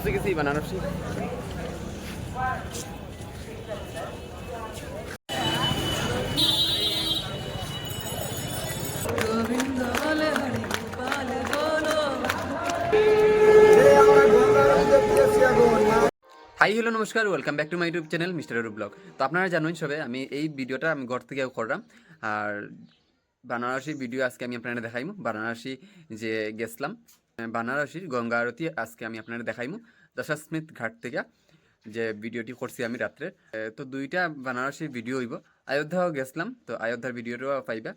পৌঁছে গেছি Banarasi hi hello নমস্কার welcome back to my YouTube channel mister YouTube blog তো আপনারা জানেন সবে, আমি এই ভিডিওটা আমি ঘর থেকে করলাম। আর বানারসি ভিডিও আজকে আমি আপনারা দেখাইমু। বানারসি যে গেছিলাম বানারসির গঙ্গা আরতি আজকে আমি আপনারা দেখাইমু। দশাস্মিত ঘাট থেকে যে ভিডিওটি করছি আমি রাত্রে। তো দুইটা বানারসি ভিডিও হইব। অযোধ্যাও গেছিলাম তো অযোধ্যার ভিডিওটাও পাইবা।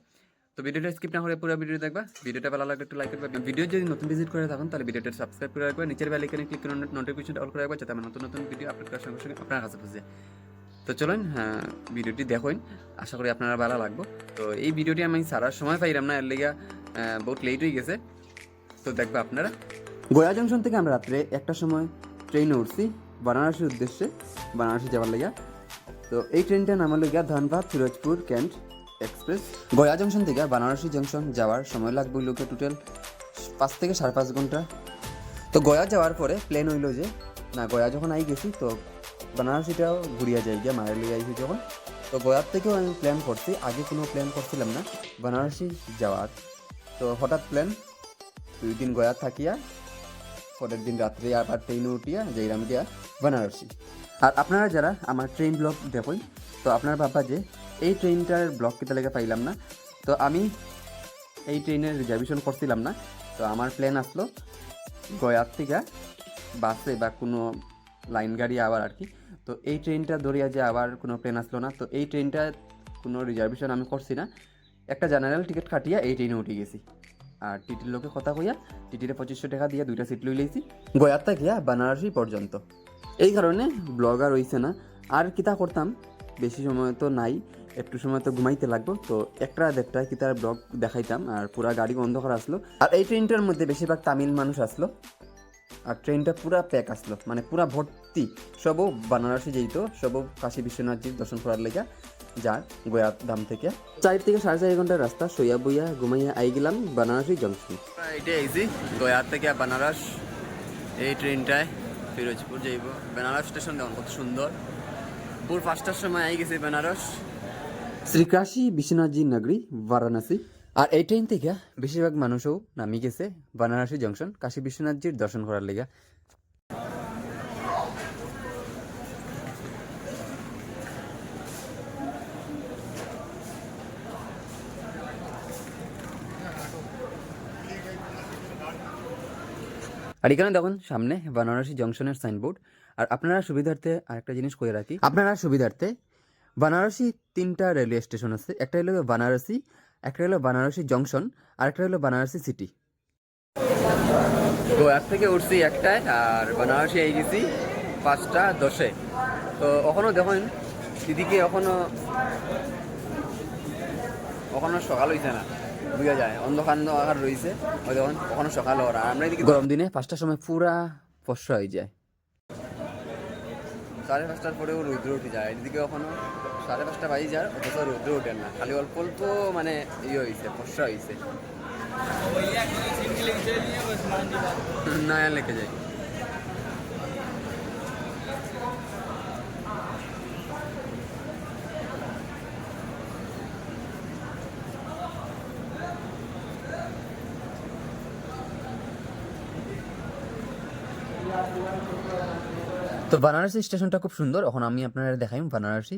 তো ভিডিওটা স্কিপ না করে পুরো ভিডিও দেখবা। ভিডিওটা ভালো লাগলে একটু লাইক করবে। ভিডিও যদি নতুন ভিজিট করে থাকুন তাহলে ভিডিওটা সাবস্ক্রাইব করে রাখবে। নিচের বেল আইকনে ক্লিক করে নোটিফিকেশন অল করে রাখবে যাতে আমার নতুন নতুন ভিডিও আপলোড করার সঙ্গে সঙ্গে আপনার কাছে পৌঁছে তো চলুন হ্যাঁ, ভিডিওটি দেখুন। আশা করি আপনারা ভালো লাগবে। তো এই ভিডিওটি আমি সারার সময় পাইলাম না এর লেগে বহুত লেট হয়ে গেছে। তো দেখবে আপনারা। গয়া জংশন থেকে আমরা রাত্রে একটা সময় ট্রেনে উঠছি, বারাণসীর উদ্দেশ্যে বারাণসী যাওয়ার লেগে। তো এই ট্রেনটা নামার লেগে Dhanbad Firozpur cantt express Gaya junction থেকে বানারসি জংশন যাওয়ার সময় লাগবে লোকে টোটাল পাঁচ থেকে সাড়ে পাঁচ ঘণ্টা। তো গয়া যাওয়ার পরে প্লেন হইল যে, না, গয়া যখন আই গেছি, তো বানারসিটাও ঘুরিয়া যাই গিয়া মায়ের লিগে আইছি যখন। তো গয়ার থেকেও আমি প্ল্যান করছি, আগে কোনো প্ল্যান করছিলাম না বানারসি যাওয়ার। তো হঠাৎ প্ল্যান দুই দিন গয়া থাকিয়া, পরের দিন রাত্রে আবার ট্রেনে উঠিয়া যাইরাম গিয়া বানারসি। আর আপনারা যারা আমার ট্রেন ব্লগ দেখুন, তো আপনার ভাববা যে এই ট্রেনটার ব্লগ কেটে লেগে পাইলাম না। তো আমি এই ট্রেনের রিজার্ভেশন করছিলাম না, তো আমার প্ল্যান আসলো গয়ার থেকে বাসে বা কোনো লাইন গাড়ি আবার আর কি। তো এই ট্রেনটা ধরিয়া যে আবার কোনো প্লেন আসলো না, তো এই ট্রেনটা কোনো রিজার্ভেশন আমি করছি না। একটা জেনারেল টিকিট কাটিয়া এই ট্রেনে উঠে গেছি। আর টিটির লোকে কথা কইয়া টিটিরে পঁচিশশো টাকা দিয়ে দুইটা সিট লই লইছি। গয়ার গিয়া বানারসি পর্যন্ত। এই কারণে ব্লগ আর হইছে না। আর কিতা করতাম, বেশি সময় তো নাই, একটু সময় তো ঘুমাইতে লাগবো, তো একটা দেড়টা কিতার ব্লগ দেখাইতাম আর পুরা গাড়ি অন্ধকার আসলো। আর এই ট্রেনটার মধ্যে বেশিরভাগ তামিল মানুষ আসলো। আর ট্রেনটা পুরা প্যাক আসলো মানে পুরা ভর্তি। সবও বানারসি যেত সবও কাশী বিশ্বনাথজির দর্শন করার লেগা। যার গয়া দাম থেকে। চার থেকে সাড়ে চার ঘণ্টার রাস্তা সইয়া বইয়া ঘুমাইয়া আই গেলাম বানারসি জংশন। এটা আইছি গয়া থেকে বানারস এই ট্রেনটায় ফিরোজপুর যাইব। বেনারস স্টেশন দেখুন কত সুন্দর। ভোর পাঁচটার সময় আই গেছে বেনারস। শ্রীকাশী বিশ্বনাথজি নগরী বারাণসী। আর এই ট্রেন থেকে বেশিরভাগ মানুষও নামি গেছে বানারসি জংশন। কাশী বিশ্বনাথজির দর্শন করার লেগা। আর এখানে দেখুন, সামনে বানারসি জংশনের সাইনবোর্ড। আর আপনারা সুবিধার্থে আরেকটা জিনিস করে রাখি? আপনারা সুবিধার্থে বানারসি তিনটা রেলওয়ে স্টেশন আছে। একটা হলো বানারসি, একটা হলো বানারসি জংশন, আর একটা হলো বানারসি সিটি। তো এক থেকে উঠছি একটায়, আর বানারসি এই গেছি পাঁচটা দশে। তো এখনও দেখুন, দিদিকে এখনও এখনও সকাল হইছে না। বুঝা যায় অন্ধকার অন্ধকার রয়েছে। ওই দেখুন এখনও সকাল ওরা আমরা এদিকে গরম দিনে পাঁচটার সময় পুরা ফসা হয়ে যায়। সাড়ে পাঁচটার পরেও রৌদ্র উঠে যায়। এদিকে এখনও সাড়ে পাঁচটা বাজে যায় অথচ রৌদ্র ওঠে না। খালি অল্প অল্প মানে ইয়ে হয়েছে ফসা হয়েছে। নয়া লেখে যায়। বানারসি স্টেশনটা খুব সুন্দর। এখন আমি আপনারা দেখাই বানারসি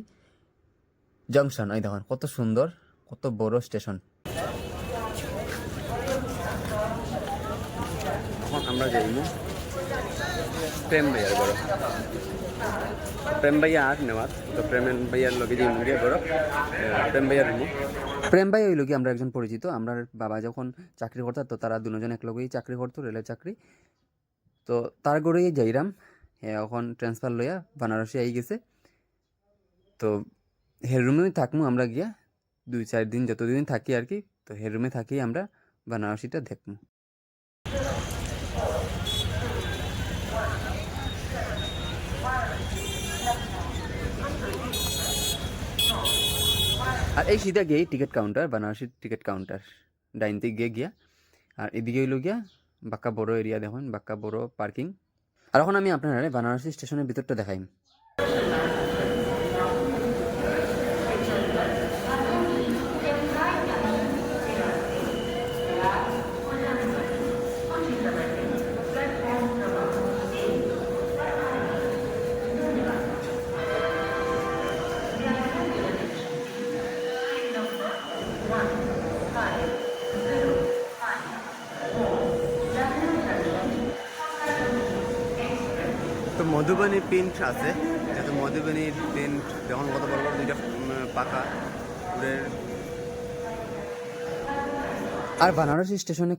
জংশন। ওই দেখুন কত সুন্দর কত বড় স্টেশন। আমরা যাইব প্রেম ভাইয়ার বড়। প্রেম ভাইয়া আর নেওয়ার তো প্রেম ভাইয়ার লগে যে মুড়িয়া বড় প্রেম ভাইয়ার রুমু প্রেম ভাই ওই লোকে আমরা একজন পরিচিত। আমরা বাবা যখন চাকরি করতাম তো তারা দুজন একলগেই চাকরি করতো রেলের চাকরি। তো তার গড়েই যাইরাম। এখন ট্রান্সফার লইয়া বানারসি আই গেছে। তো হের রুমেই থাকমু আমরা গিয়া, দুই চার দিন যতদিন থাকি আর কি, তো হের রুমে থাকি আমরা বানারসিটা দেখমু। আর এই সিধা গিয়ে টিকিট কাউন্টার বানারসির টিকিট কাউন্টার ডাইনতে গিয়ে গিয়া। আর এদিকে হইল গিয়া বাক্কা বড় এরিয়া দেখুন, বাক্কা বড় পার্কিং আর এখন আমি আপনারা বানারসি স্টেশনের ভিতরটা দেখাই। মধুবনী প্রিন্ট আছে। যেহেতু মধুবনীর প্রিন্ট যখন কত বড় বড় দুইটা পাকা আর বানারসি স্টেশনে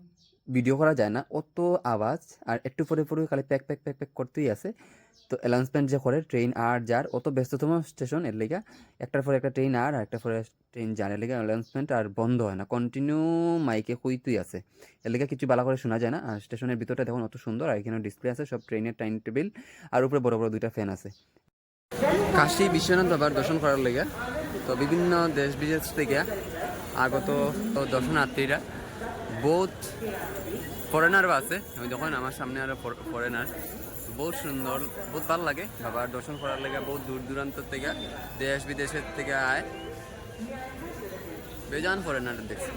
ভিডিও করা যায় না। অত আওয়াজ, আর একটু পরে পরে খালি প্যাক প্যাক প্যাক প্যাক করতেই আছে। তো অ্যানাউন্সমেন্ট যে করে ট্রেন আর যার অত ব্যস্ততম স্টেশনের লেগা। একটার পরে একটা ট্রেন আর একটা পরে ট্রেন যার এর লেগা। অ্যানাউন্সমেন্ট আর বন্ধ হয় না কন্টিনিউ মাইকে হইতেই আছে। এর লেগা কিছু ভালো করে শোনা যায় না। আর স্টেশনের ভিতরটা দেখুন, অত সুন্দর। আর এখানে ডিসপ্লে আছে, সব ট্রেনের টাইম টেবিল আর উপরে বড় বড় দুইটা ফ্যান আছে। কাশী বিশ্বনাথ বাবার দর্শন করার লেগে। তো বিভিন্ন দেশ বিদেশ থেকে আগত দর্শনার্থীরা বহুত ফরেনারও আছে। যখন আমার সামনে আরও ফরেনার বহুত সুন্দর, বহুত ভালো লাগে। বাবার দর্শন করার লেগে বহুত দূর দূরান্ত থেকে দেশ বিদেশের থেকে আয় বেজান পরে না দেখছি।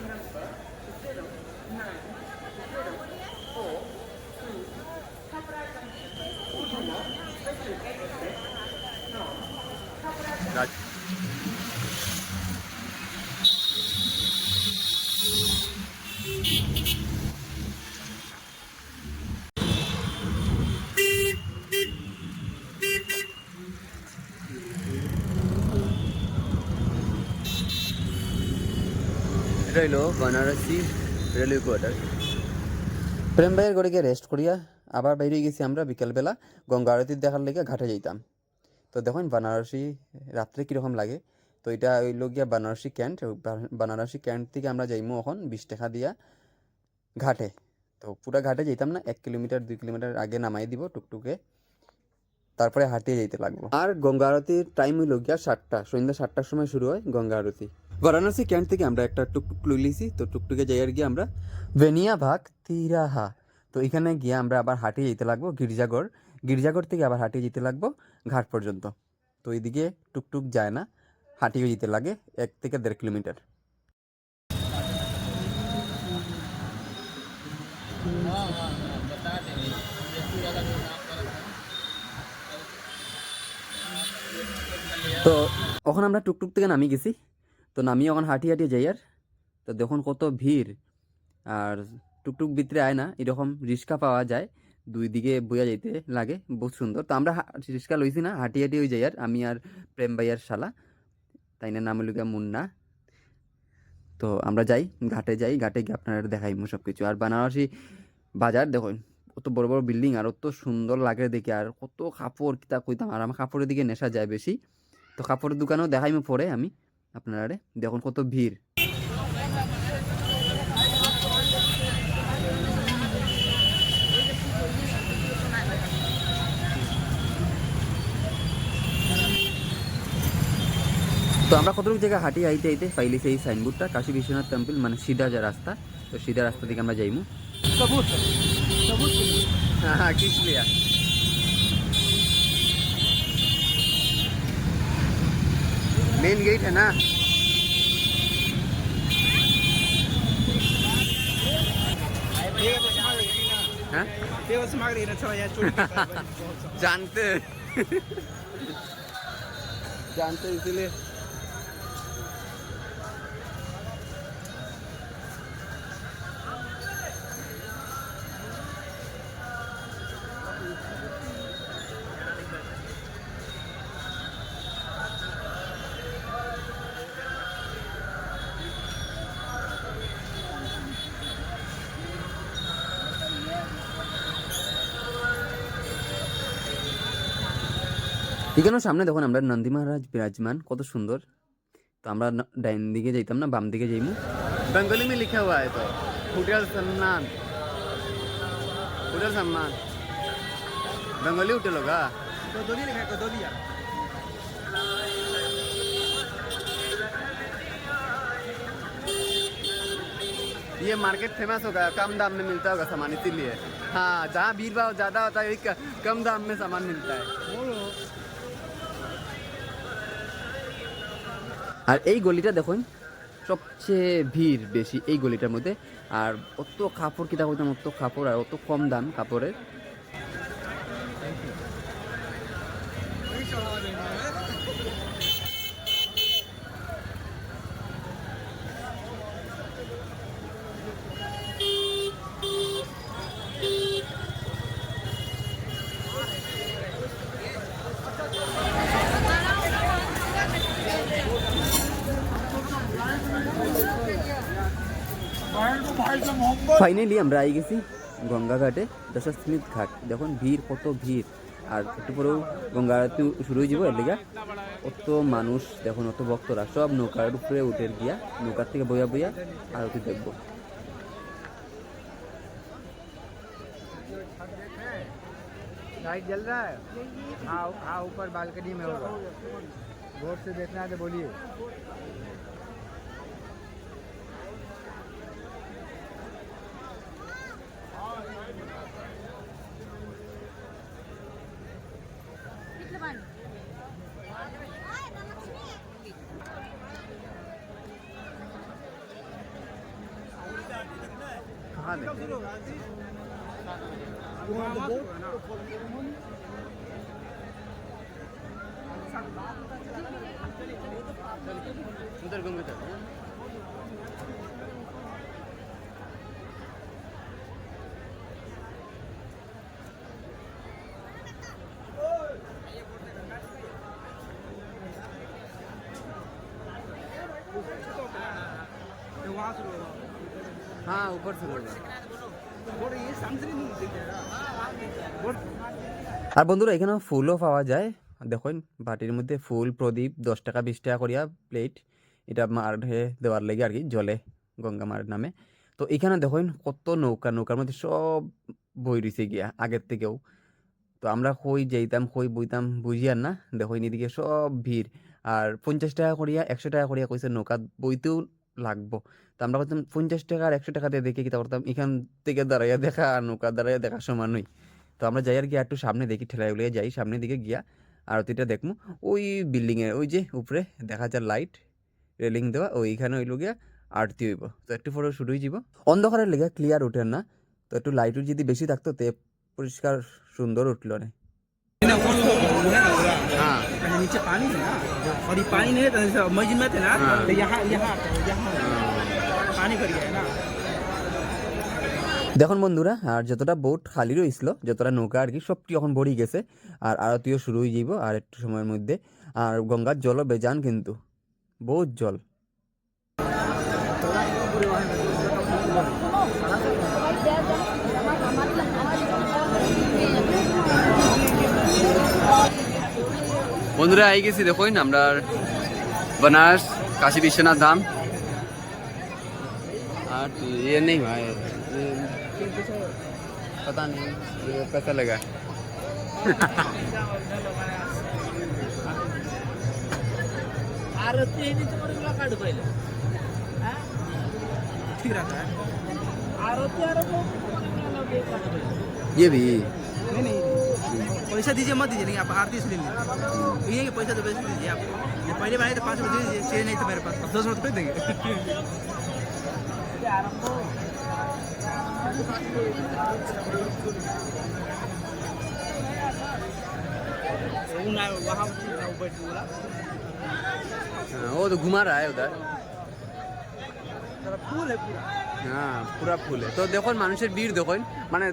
রাজ রেলওয়ে কোয়ার্টার। প্রেম ভাইয়ের ঘরে গিয়ে রেস্ট করিয়া আবার বাইরে গেছি আমরা বিকেলবেলা, গঙ্গা আরতি দেখার লেগে ঘাটে যাইতাম। তো দেখুন বানারসি রাত্রে কীরকম লাগে? তো এটা হইল গিয়া বানারসি ক্যান্ট বানারসি ক্যান্ট থেকে আমরা যাইমু এখন বিশ টাকা দিয়া ঘাটে। তো পুরা ঘাটে যেতাম না, এক কিলোমিটার, দুই কিলোমিটার আগে নামাই দিব টুকটুকে, তারপরে হাঁটিয়ে যেতে লাগবো। আর গঙ্গা আরতির টাইম হইল গিয়া সাতটা, সন্ধ্যা সাতটার সময় শুরু হয় গঙ্গা আরতি। বারাণসী ক্যান্ট থেকে আমরা একটা টুকটুক লইলিছি তো টুকটুকে যাইয়ার গিয়ে আমরা ভেনিয়া ভাগ তিরাহা। তো এখানে গিয়ে আমরা আবার হাঁটিয়ে যেতে লাগবো গির্জাগড় গির্জাগড় থেকে আবার হাঁটিয়ে যেতে লাগবো ঘাট পর্যন্ত। তো এইদিকে টুকটুক যায় না, হাঁটিয়ে যেতে লাগে এক থেকে দেড় কিলোমিটার। তো ওখানে আমরা টুকটুক থেকে নামিয়ে গেছি। তো নামি ওখানে হাঁটি হাঁটিয়ে যাই আর। তো দেখুন কত ভিড়। আর টুকটুক ভিতরে আয় না এরকম রিক্সা পাওয়া যায়। দুই দিকে বইয়া যাইতে লাগে, বহুত সুন্দর। তো আমরা রিক্সা লইছি না হাঁটি হাঁটি ওই যাই আর। আমি আর প্রেম ভাইয়ার শালা, তাই না, নাম হলো মুন্না। তো আমরা যাই, ঘাটে যাই, ঘাটে গিয়ে আপনারা দেখাই সব কিছু আর বানারসি বাজার, দেখুন, কত বড় বড় বিল্ডিং, আর অত সুন্দর লাগে দেখে। আর কত কাপড় কিতা কইতাম। আর আমার কাপড়ের দিকে নেশা যায় বেশি। তো কাপড়ের দোকানেও দেখাইমু পরে আমি। আপনারা দেখুন কত ভিড়। তো আমরা কতটুকু জায়গায় হাঁটি আইতে আইতে পাইলি সেই সাইনবোর্ডটা কাশী বিশ্বনাথ টেম্পল মানে সিধা যা রাস্তা তো সিধা রাস্তা থেকে আমরা যাইমু। হ্যাঁ হ্যাঁ मेन गेट है ना? जानते जानते इसीलिए এখানেও সামনে দেখুন আমরা নন্দী মহারাজ বিরাজমান কত সুন্দর তো আমরা ন- ডাইন দিকে যাইতাম না বাম দিকে যাইমু বেঙ্গলি में लिखा हुआ है तो होटल सम्मान होटल सम्मान बेंगोली होटल होगा ये मार्केट फेमस होगा कम दाम में मिलता होगा सामान इसीलिए हाँ जहाँ भीड़ भाव ज़्यादा होता है वही क- कम दाम में सामान मिलता है আর এই গলিটা দেখুন, সবচেয়ে ভিড় বেশি এই গলিটার মধ্যে। আর অত কাপড় কিতা কইতাম অত কাপড় আর অত কম দাম কাপড়ের। ফাইনালি আমরা আই গেছি গঙ্গা ঘাটে দশাশ্রমিত ঘাট দেখুন ভিড় কত ভিড় আর একটু পরেও গঙ্গা আরতি শুরু হয়ে যাবো এর লেগা অত মানুষ দেখুন অত ভক্তরা সব নৌকার উপরে উঠে গিয়া নৌকার থেকে বইয়া বইয়া আরতি দেখবো लाइट जल रहा है हाँ हाँ ऊपर बालकनी में होगा गौर से देखना है तो बोलिए कहाँ उधर घूमे था हाँ ऊपर से होगा আর বন্ধুরা এখানে ফুলও পাওয়া যায় দেখুন বাটির মধ্যে ফুল প্রদীপ দশ টাকা বিশ টাকা করিয়া প্লেট এটা মাঠে দেওয়ার লেগে আর কি জলে গঙ্গা মার নামে তো এখানে দেখুন কত নৌকা নৌকার মধ্যে সব বই রয়েছে গিয়া আগের থেকেও তো আমরা কই যাইতাম কই বইতাম বুঝি আর না দেখুন এদিকে সব ভিড় আর পঞ্চাশ টাকা করিয়া একশো টাকা করিয়া কইছে নৌকা বইতেও লাগবো। তো আমরা করতাম পঞ্চাশ টাকা আর একশো টাকা দিয়ে দেখে কিতা করতাম এখান থেকে দাঁড়াইয়া দেখা আর নৌকা দাঁড়াইয়া দেখা সমান নই তো আমরা যাই আর কি একটু সামনে দেখি, ঠেলায় উলিয়ে যাই সামনের দিকে গিয়া আরতিটা দেখব ওই বিল্ডিংয়ের ওই যে উপরে দেখা যায় লাইট, রেলিং দেওয়া, ওইখানে হইল গিয়া আরতি হইব। তো একটু ফটো শুরু হয়ে যাব অন্ধকারের লেগে ক্লিয়ার উঠে না। তো একটু লাইট যদি বেশি থাকতো তে পরিষ্কার সুন্দর উঠল না। হ্যাঁ पहले नीचे पानी है ना और ये पानी नहीं है तो जैसे मस्जिद में थे ना हाँ। तो यहाँ यहाँ यहाँ पानी भर गया है ना দেখুন বন্ধুরা আর যতটা বোট খালি রয়েছিল যতটা নৌকা আর কি সবটি এখন ভরি গেছে আর আরতিও শুরু হয়ে যাইব আর একটু সময়ের মধ্যে আর গঙ্গার জলও বেজান কিন্তু বহুত জল বন্ধুরা আই গেছি দেখুন আমরা बनारस काशी विश्वनाथ धाम हाँ तो ये नहीं भाई ये पता नहीं ये कैसा लगा ठीक रहता है ये भी नहीं नहीं पैसा दीजिए मत दीजिए लेकिन आप आरती से ले लीजिए ये कि पैसा तो पैसे दीजिए आप ये पहले बार तो पाँच रुपये दे दीजिए चाहिए नहीं तो मेरे पास अब दस रुपये देंगे वहाँ बैठ बोला हाँ, वो तो घुमा रहा है उधर फूल है पूरा হ্যাঁ পুরা ফুলে তো দেখুন মানুষের ভিড় দেখুন মানে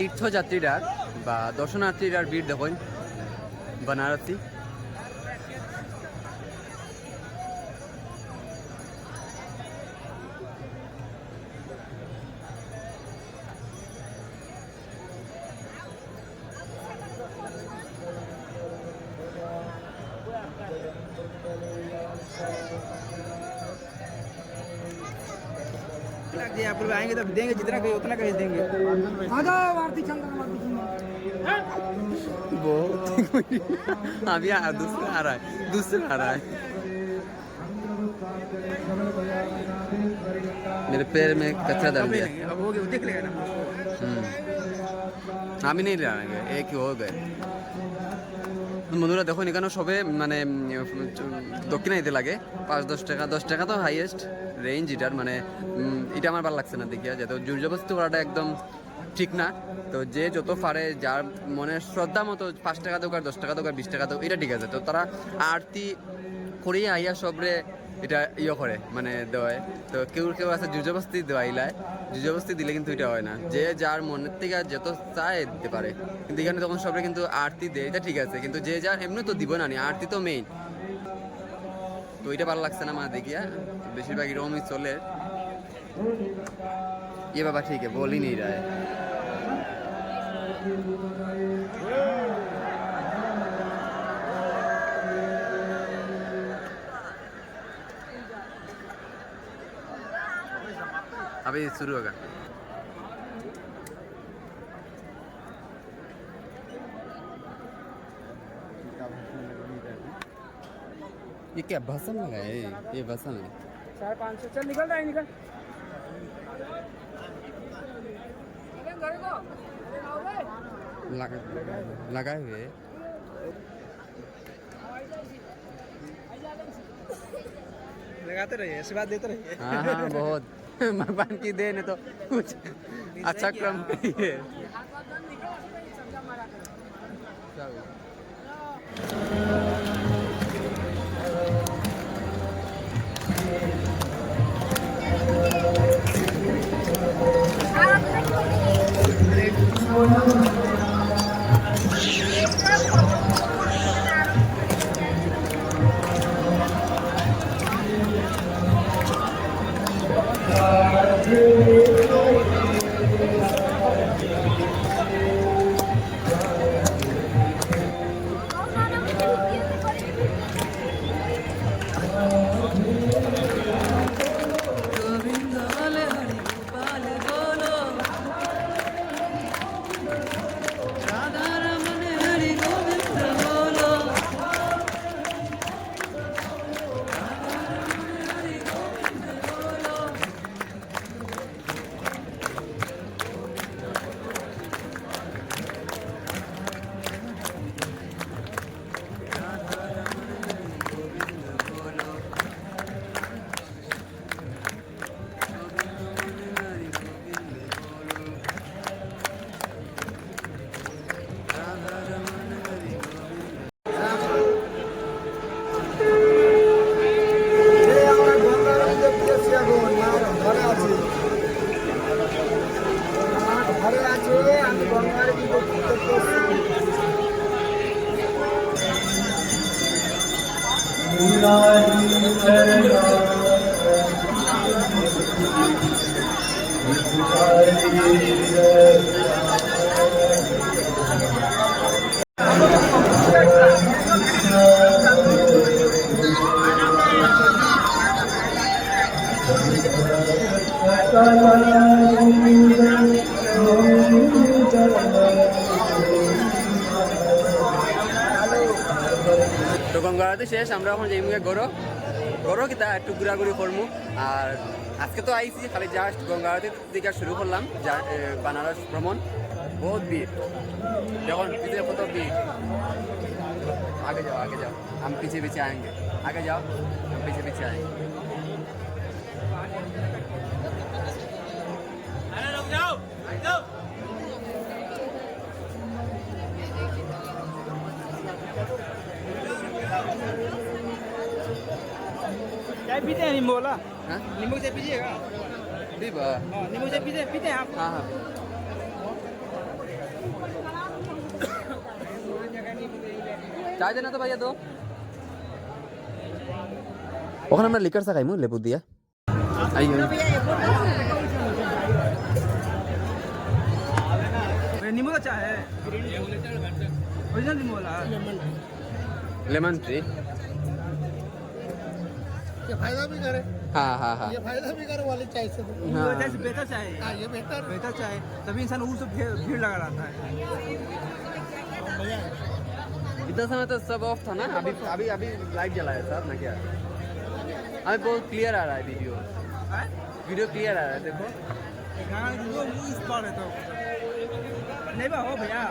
তীর্থযাত্রীরার বা দর্শনার্থীরার ভিড় দেখুন বানারসি लग जाए आप लोग आएंगे तो देंगे जितना कहे उतना कहे देंगे बहुत अभी आ, दूसरा आ रहा है दूसरा आ रहा है मेरे पैर में कचरा डाल अब दिया लेंगे अब हो गया वो देख लेगा ना हम्म। আমি নেই জানাগে এ কি হয়ে গেছে বন্ধুরা দেখুন এখানে সবে মানে উম, দক্ষিণা দিতে লাগে পাঁচ দশ টাকা দশ টাকা তো হাইয়েস্ট রেঞ্জ এটার মানে উম, এটা আমার ভালো লাগছে না দেখিয়া যেহেতু জোর জবরদস্তি করাটা একদম ঠিক না। তো যে যত পারে, যার মনে শ্রদ্ধা মতো পাঁচ টাকা দোকান দশ টাকা দোকান বিশ টাকা দোকান এটা ঠিক আছে। তো তারা আরতি করেই আইয়া সবরে এটা ইয়ে করে মানে দেওয়ায়। তো কেউ কেউ আছে যুজবস্তি দেওয়াইলায়। জুজবস্তি দিলে কিন্তু এটা হয় না। যে যার মনের থেকে যত চায় দিতে পারে। কিন্তু এখানে তখন সবরে কিন্তু আরতি দেয়, এটা ঠিক আছে। কিন্তু যে যার এমনি তো দিব না নি, আরতি তো মেইন তো এটা ভালো লাগছে না মা দেখিয়া। বেশিরভাগ রমই চলে। ইয়ে বাবা, ঠিক বলিনি রায় अभी शुरू होगा। ये क्या भसम है? ये भसम है। साढ़े पाँच सौ। चल निकल रहा है, निकल। लगाए हुए लगाते रहिए बात देते रहिए। हाँ हाँ बहुत। भगवान की देन है तो कुछ अच्छा क्रम তো গঙ্গারাতে শেষ আমরা এখন যাই মুখে গরো গরো কি তা একটু ঘোরাঘুরি করবো আর আজকে তো আইসি খালি জাস্ট গঙ্গারাতে দিকে শুরু করলাম যা- এ, বানারস ভ্রমণ বহুত ভিড় যখন পিছিয়ে কত ভিড় आगे जाओ आगे जाओ हम पीछे पीछे आएंगे आगे जाओ हम पीछे पीछे आएंगे चाय पीते हैं नींबू वाला हाँ नींबू चाय पीजिएगा ठीक है हाँ नींबू चाय पीते पीते हैं आप हाँ हाँ চাই দেনা তো ভাইয়া তো ওখানে আমরা লিকার চা খাইমু লেবু দিয়া আইও ये नींबू का चाय है ओरिजिनल नींबू वाला है लेमन ट्री ये फ़ायदा भी करे। हाँ हाँ हाँ। ये फ़ायदा भी करे वाली चाय से तो। चाय से बेहतर चाय हाँ। ये बेहतर। बेहतर चाय तभी इंसान उस भीड़ भीड़ लगा रहता है। इतना समय तो सब ऑफ़ था ना? अभी अभी अभी लाइट जलाया साहब ना क्या? हमें बहुत क्लियर आ रहा है वीडियो वीडियो क्लियर आ रहा है देखो। वो इस पर है तो नहीं भैया।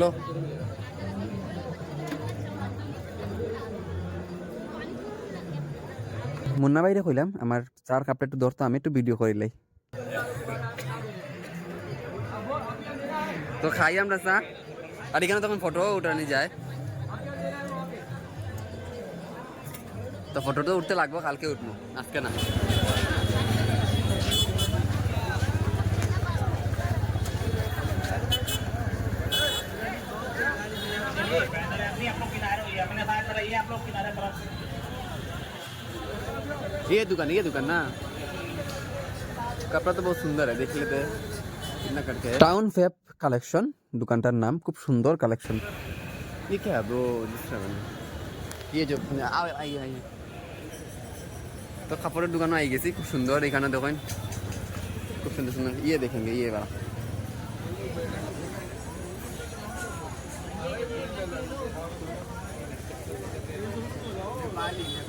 লো মুন্না বাইরে কইলাম, আমার চার কাপটা একটু ধরতো, আমি একটু ভিডিও করিলাই তো খাই আমরা চা। আর এখানে তখন ফটো উঠানি যায়। তো ফটো তো উঠতে লাগবো, কালকে উঠবো, আজকে না। बैनर है नहीं आप लोग किनारे होइए अपने साथ रहिए आप लोग किनारे पर ये दुकान ये दुकान ना कपड़ा तो बहुत सुंदर है देख लेते कितना करके है टाउन फैप কালেকশন দোকানটার নাম খুব সুন্দর কালেকশন ये क्या है ब्रो दूसरा मैंने ये जो आओ आइए आइए তো কাপড়ের দোকানে আই গেছি খুব সুন্দর এখানে দেখেন খুব সুন্দর সুন্দর ইয়ে দেখেন ইয়ে বা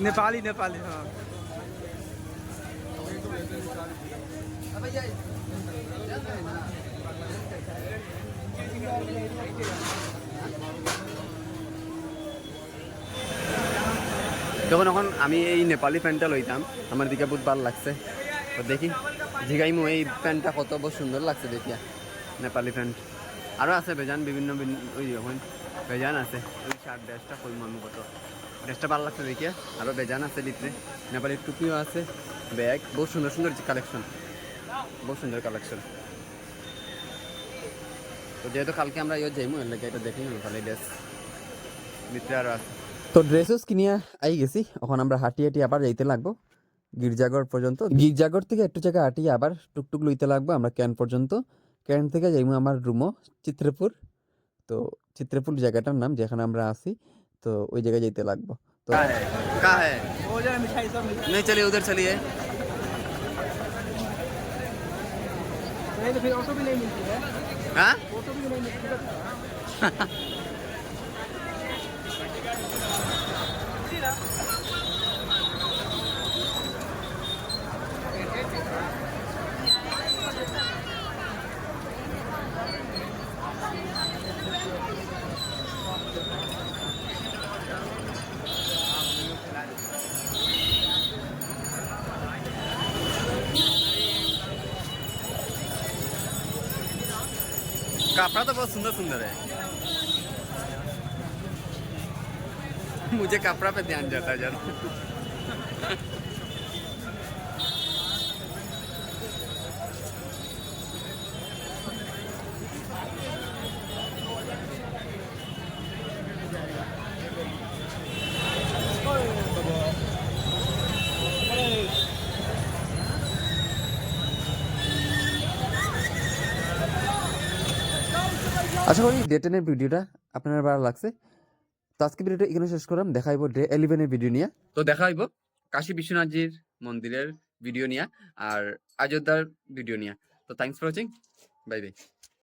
नेपाली नेपाली हाँ যখন এখন আমি এই নেপালি প্যান্টটা লইতাম আমার দিকে বহুত ভালো লাগছে তো দেখি জিগাইমু এই প্যান্টটা কত বহুত সুন্দর লাগছে দেখিয়া নেপালি প্যান্ট আরও আছে, বেজান বিভিন্ন ওই এখন বেজান আছে। ওই শার্ট ড্রেসটা কইম আমি কত। ড্রেসটা ভালো লাগছে দেখিয়া। আরও বেজান আছে ভিতরে। নেপালি টুপিও আছে। ব্যাগ। বহুত সুন্দর সুন্দর কালেকশন। বহুত সুন্দর কালেকশন। তো যেহেতু কালকে আমরা ইয়ে যাইমু, এর লাগে এটা দেখি নেপালি ড্রেস ভিতরে আরও আছে। তো ড্রেসেস কিনিয়া আই গেছি। এখন আমরা হাঁটি হাঁটি আবার যাইতে লাগবো। গির্জাঘর পর্যন্ত। গির্জাঘর থেকে একটু জায়গা হাঁটিয়ে আবার টুকটুক লইতে লাগবো। আমরা ক্যান পর্যন্ত। कैंड थे जाइम रूमो चित्रपुर तो चित्रपुर जैटार नाम जेखने आस तो जगह जाते लगभ तो नहीं तो फिर ऑटो भी नहीं मिलती है हाँ ऑटो भी नहीं मिलती है बहुत सुंदर सुंदर है। मुझे कपड़ा पे ध्यान जाता है जरा। আশা করি ডে টেনের ভিডিওটা আপনার ভালো লাগছে। তো আজকে ভিডিওটা এখানে শেষ করলাম। দেখাইব ডে ইলেভেনের ভিডিও নিয়ে। তো দেখাইব কাশী বিশ্বনাথজির মন্দিরের ভিডিও নিয়ে আর অযোধ্যার ভিডিও নিয়ে। তো thanks for watching bye bye